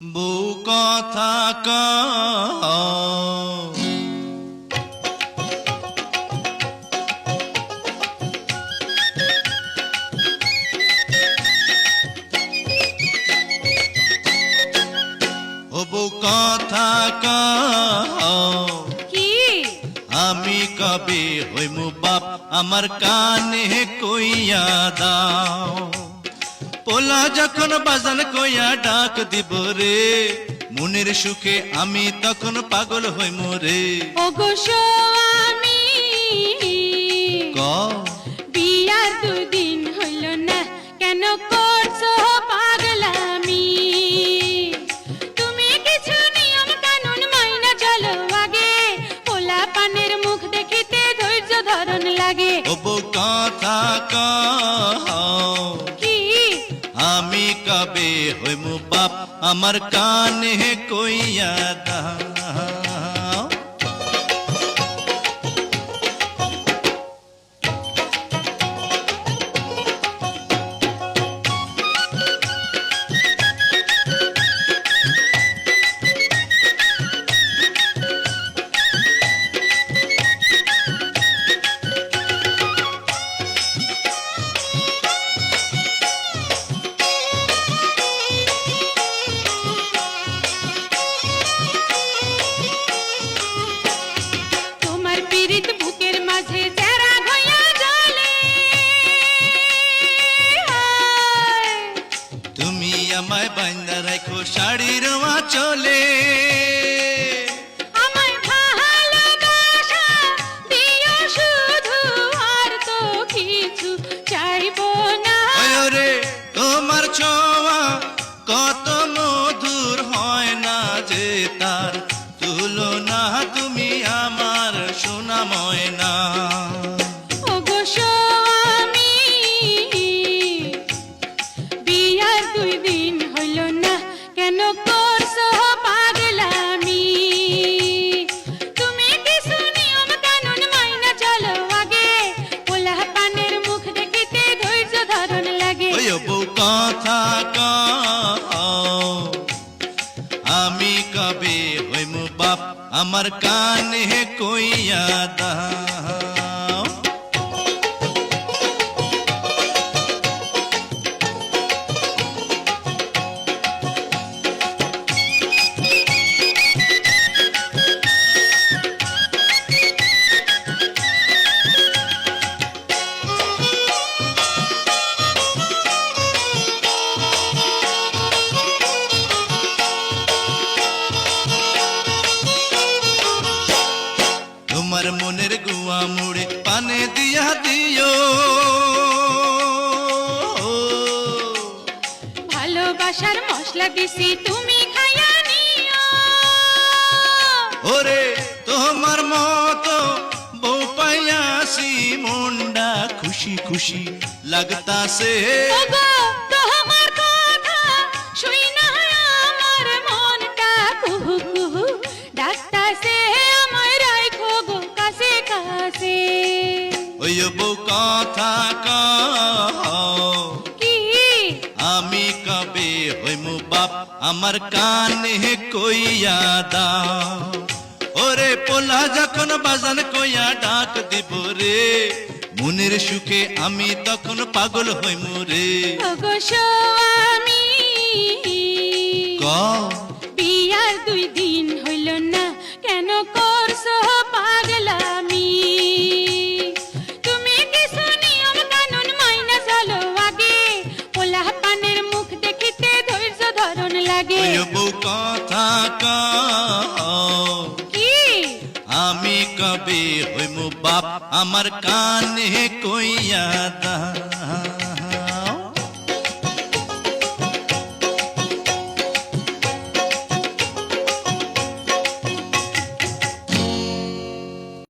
বউ কথা বউ কথা কি? আমি কবে হইমু বাপ? আমার কানে কইয়া দাও। পোলা যখন বাজান কইয়া ডাক দিব রে মনের সুখে আমি তখন পাগল হইমু রে। ওগো স্বামী ক? বিয়ার দুদিন হইল না কেন করছ পাগলামি? তুমি কিছু নিয়ম কানুন মাইনা চলো আগে পোলা পানের মুখ দেখিতে ধৈর্য ধরন লাগে। ও বউ কথা কি আমি হইমু বাপ আমার কানে কইয়া দাও। আমায় বাইন্দা রাখো শাড়ির চলে তোমার ছোঁয়া কত বউ কথা কও। আমি কবে হইম বাপ? আমার কানে কইয়া দাও। দিছি তুমি নিও। ওরে তোমার মতো বউ পাইয়াছি মনটা খুশি খুশি লাগতাছে। ওগো তোমার কথা শুই না আমার মনটা কুহু কুহু ডাকতাছে আমায় রাখো গো কাছে কাছে। ওই বউ কথা কও বাপ আমার কানে কইয়া দাও ওরে পোলা যখন বাজান কইয়া ডাক দিব রে মনের সুখে আমি তখন পাগল হইমু রে। ওগো স্বামী ক? বিয়ার দুই দিন হইল না কেন করছ পাগলামি? আমি কবে হইমু বাপ আমার কানে কইয়া দা